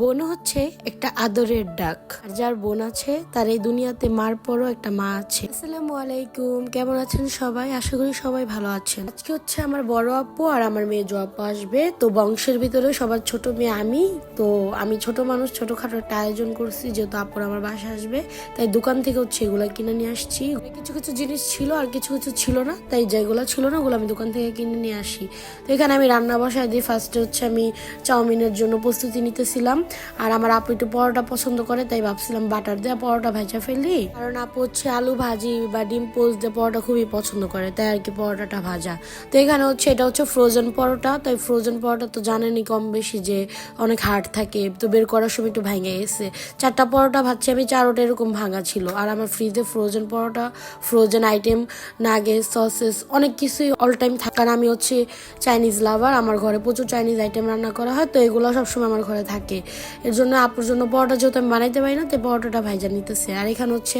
বোন হচ্ছে একটা আদরের ডাক। আর যার বোন আছে, তার এই দুনিয়াতে মার পরও একটা মা আছে। আসসালামু আলাইকুম, কেমন আছেন সবাই? আশা করি সবাই ভালো আছেন। আজকে হচ্ছে আমার বড় আপু আর আমার মেয়ে জো আপু আসবে। তো বংশের ভিতরে সবার ছোট মেয়ে আমি। তো আমি ছোট মানুষ, ছোটখাটো একটা আয়োজন করছি, যেহেতু আপুর আমার বাসা আসবে। তাই দোকান থেকে হচ্ছে এগুলা কিনে নিয়ে আসছি। কিছু কিছু জিনিস ছিল আর কিছু কিছু ছিল না। তাই যেগুলো ছিল না, ওগুলো আমি দোকান থেকে কিনে নিয়ে আসি। তো এখানে আমি রান্না বসায় দিই। ফার্স্টে হচ্ছে আমি চাউমিনের জন্য প্রস্তুতি নিতেছিলাম। আর আমার আপু একটু পরোটা পছন্দ করে, তাই ভাবছিলাম বাটার দিয়ে পরোটা ভাজা ফেলি। কারণ আপু হচ্ছে আলু ভাজি বা ডিম পোস্ট দিয়ে পরোটা খুবই পছন্দ করে, তাই আর কি পরোটাটা ভাজা। তো এখানে হচ্ছে, এটা হচ্ছে ফ্রোজেন পরোটা, তাই ফ্রোজেন পরোটা তো জানেনই কম বেশি যে অনেক হার্ড থাকে, তো বের করার সময় একটু ভেঙে গেছে। চারটা পরোটা ভাবছি আমি, চারোটা এরকম ভাঙা ছিল। আর আমার ফ্রিজে frozen paratha frozen item nuggets sausages অনেক কিছুই অল টাইম থাকার আমি হচ্ছে চাইনিজ লাভার আমার ঘরে প্রচুর চাইনিজ আইটেম রান্না করা হয়, তো এগুলো সবসময় আমার ঘরে থাকে। এর জন্য আপুর জন্য পরোটা যেহেতু আমি বানাইতে পারি না, তাই পরোটাটা ভাইজা নিতেছে। আর এখানে হচ্ছে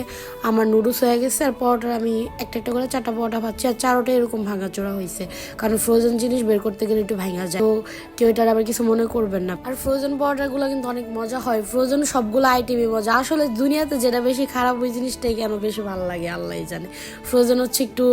আমার নুডলস হয়ে গেছে, আর পরোটা আমি একটা একটা করে চারটা পরোটা ভাবছি আর চারোটা এরকম ভাঙা চোরা হয়েছে, কারণ ফ্রোজেন জিনিস বের করতে গেলে একটু ভাঙা যায়। তো কেউ এটার আবার কিছু মনে করবেন না। আর ফ্রোজেন পরোটাগুলো কিন্তু অনেক মজা হয় ফ্রোজেন সবগুলো আইটেমই মজা। আসলে দুনিয়াতে যেটা বেশি খারাপ ওই জিনিসটাই কেন বেশি ভালো লাগে আল্লাহ জানে। ফ্রোজেন হচ্ছে একটু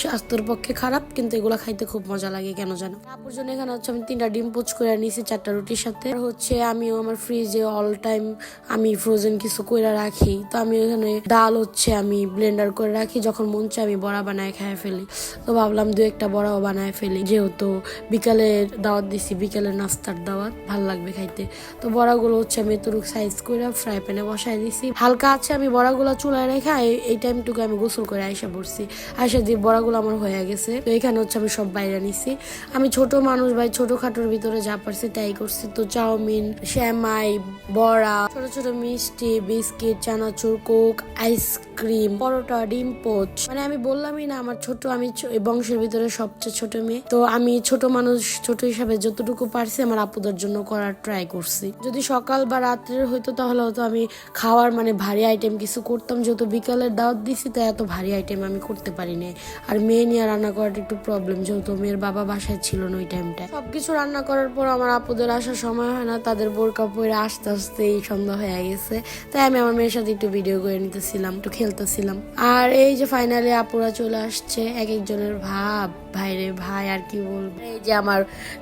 স্বাস্থ্যের পক্ষে খারাপ, কিন্তু এগুলো খাইতে খুব মজা লাগে, কেন জানো? আপুর জন্য এখানে হচ্ছে আমি তিনটা ডিম পোচ করে নিয়েছি, চারটা রুটির সাথে। হচ্ছে আমিও আমার ফ্রিজে অল টাইম আমি ফ্রোজেন কিছু করে রাখি। তো আমি এখানে ডাল হচ্ছে আমি ব্লেন্ডার করে রাখি, যখন মন চায় আমি বড়া বানায় খাই ফেলি। তো ভাবলাম দু একটা বড়াও বানায় ফেলি, যেহেতু বিকালের দাওয়াত দিছি, বিকালের নাস্তার দাওয়াত, ভালো লাগবে খাইতে। তো বড়াগুলো হচ্ছে আমি এতটুকু সাইজ করে ফ্রাই প্যানে বসাই দিছি। হালকা আছে, আমি বড়াগুলো চুলায় রেখে এই- টাইমটুকু আমি গোসল করে আইসা পড়ছি। আইসা দিয়ে বড়াগুলো আমার হয়ে গেছে। তো এখানে হচ্ছে আমি সব বাইরে নিছি। আমি ছোট মানুষ ভাই, ছোটখাটোর ভিতরে যা পারছি তাই করছি। তো চাউমিন শ্যামাই বড়া, ছোট ছোট মিষ্টি, বিস্কিট, চানাচুর, কোক, আইসক্রিম, পরোটা, ডিম, পোচ। মানে আমি বললামই না, আমার ছোট, আমি বংশের ভিতরে সবচেয়ে ছোট মেয়ে। তো আমি ছোট মানুষ, ছোট হিসাবে যতটুকু পারছি আমার আপুদের জন্য করার ট্রাই করছি। যদি সকাল বা রাত্রের হইতো তাহলে হয়তো আমি খাওয়ার মানে ভারী আইটেম কিছু করতাম। যেহেতু বিকালের দাওয়াত দিছি তাই এত ভারী আইটেম আমি করতে পারি না আর মেয়ে নিয়ে রান্না করাটা একটু প্রবলেম যেহেতু মেয়ের বাবা বাসায় ছিল না ওই টাইমটা সবকিছু রান্না করার পর আমার আপুদের আসার সময় হয় না, তাদের বোরকা পরে আস্তে আস্তে এই সন্ধ্যা হয়ে গেছে। তাই আমি আমার মেয়ের সাথে একটু ভিডিও করে নিতেছিলাম, একটু খেলতেছিলাম। আর এই যে ফাইনালি আপুরা চলে আসছে এক একজনের ভাব, ভাইরে ভাই, আর কি বলব? এই যে আমার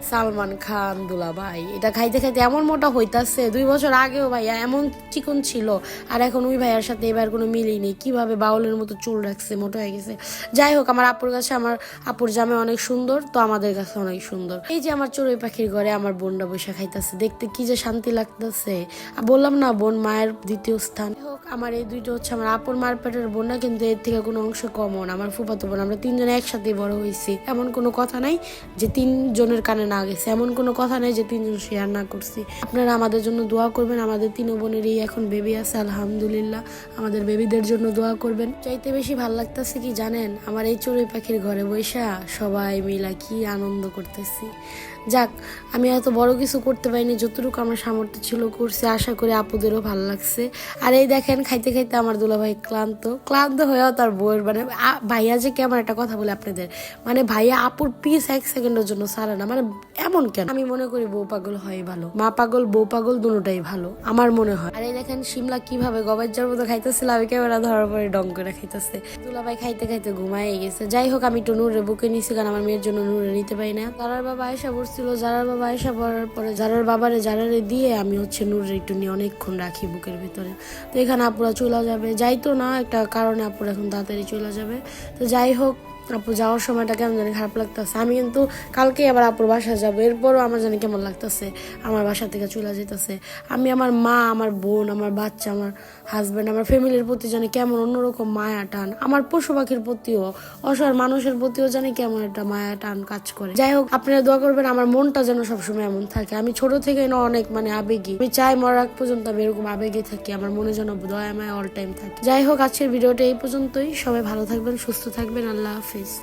সালমান খান দুলা ভাই এটা খাইতে খাইতে এমন মোটা হইতাছে, দুই বছর আগেও ভাইয়া এমন চিকন ছিল, আর এখন ওই ভাইয়ার সাথে এবার কোনো মিলই নেই। কীভাবে বাউলের মতো চুল রাখছে, মোটা হয়ে গেছে। যাই হোক, আমার আপুর কাছে, আমার আপুর জামে অনেক সুন্দর, তো আমাদের কাছে অনেক সুন্দর। এই যে আমার চড়ুই পাখির ঘরে আমার বোনরা বসে খাইতেছে, দেখতে কি যে শান্তি লাগতেছে। বললাম না, বোন মায়ের দ্বিতীয় স্থান। হোক, আমার এই দুইটা হচ্ছে আমার আপুর মার পেটের বোন না, কিন্তু এর থেকে কোনো অংশ কমন আমার ফুফাতো বোন। আমরা তিনজনে একসাথে বড় হয়েছি। এমন কোনো কথা নাই যে তিনজনের কানে না গেছে। এমন কোনো কথা নাই যে তিনজন শেয়ার না করছি। আপনারা আমাদের জন্য দোয়া করবেন। আমাদের তিন বোনেরই এখন বেবি আছে, আলহামদুলিল্লাহ। আমাদের বেবিদের জন্য দোয়া করবেন। চাইতে বেশি ভালো লাগতেছে কি জানেন? আমার এই চড়ুই পাখির ঘরে বৈশা সবাই মিলা কি আনন্দ করতেছি। যাক, আমি এত বড় কিছু করতে পারিনি, যতটুকু আমার সামর্থ্য ছিল, করছে, আশা করি আপুদেরও ভালো লাগছে। আর এই দেখেন, খাইতে খাইতে আমার দুলাভাই ক্লান্ত। ক্লান্ত হয়েও তার বউয়ের মানে ভাইয়া যে কেমন একটা কথা বলে আপনাদের? মানে ভাইয়া আপুর পিস এক সেকেন্ডের জন্য সারে না। মানে এমন কেন? আমি মনে করি বউ পাগল হয় ভালো। মা পাগল, বউ পাগল দুটোটাই ভালো, আমার মনে হয়। আর এই দেখেন, শিমলা কীভাবে গবাইজার মতো খাইতেছিল আমি ক্যামেরা ধরার পরে ডং করে খাইতেছে। দুলাভাই খাইতে খাইতে ঘুমাই গেছে। যাই হোক, আমি একটু নূরে বুকে নিছি, কারণ আমার মেয়ের জন্য নূরে নিতে পারি না। যারার বাবা আয়সা পড়ছিল যারার বাবা আয়সা পড়ার পরে, যারার বাবারে, যারারে দিয়ে আমি হচ্ছে নুরের একটু নিয়ে অনেকক্ষণ রাখি বুকের ভিতরে। তো এখানে আপুরা চলে যাবে। যাই তো না, একটা কারণে আপুরা এখন তাড়াতাড়ি চলে যাবে। তো যাই হোক আপু, যাওয়ার সময়টা কেমন জানি খারাপ লাগতেছে। আমি কিন্তু কালকে আবার আপুর বাসা যাব। এরপরও আমার জানি কেমন লাগতেছে। আমার বাসা থেকে চলে যেতেছে। আমি আমার মা, আমার বোন, আমার বাচ্চা, আমার হাজব্যান্ড আমার ফ্যামিলির প্রতি জানি কেমন অন্যরকম মায়া টান। আমার পশু পাখির প্রতিও, অসহায় মানুষের প্রতিও জানি কেমন একটা মায়া টান কাজ করে। যাই হোক, আপনারা দোয়া করবেন, আমার মনটা যেন সবসময় এমন থাকে। আমি ছোট থেকে না অনেক মানে আবেগী। আমি চাই মরার পর্যন্ত আমি এরকম আবেগে থাকি। আমার মনে যেন দয়া মায়া অল টাইম থাকে। যাই হোক, আজকের ভিডিওটা এই পর্যন্তই। সবাই ভালো থাকবেন, সুস্থ থাকবেন। আল্লাহ হাফিজ। подписывайтесь.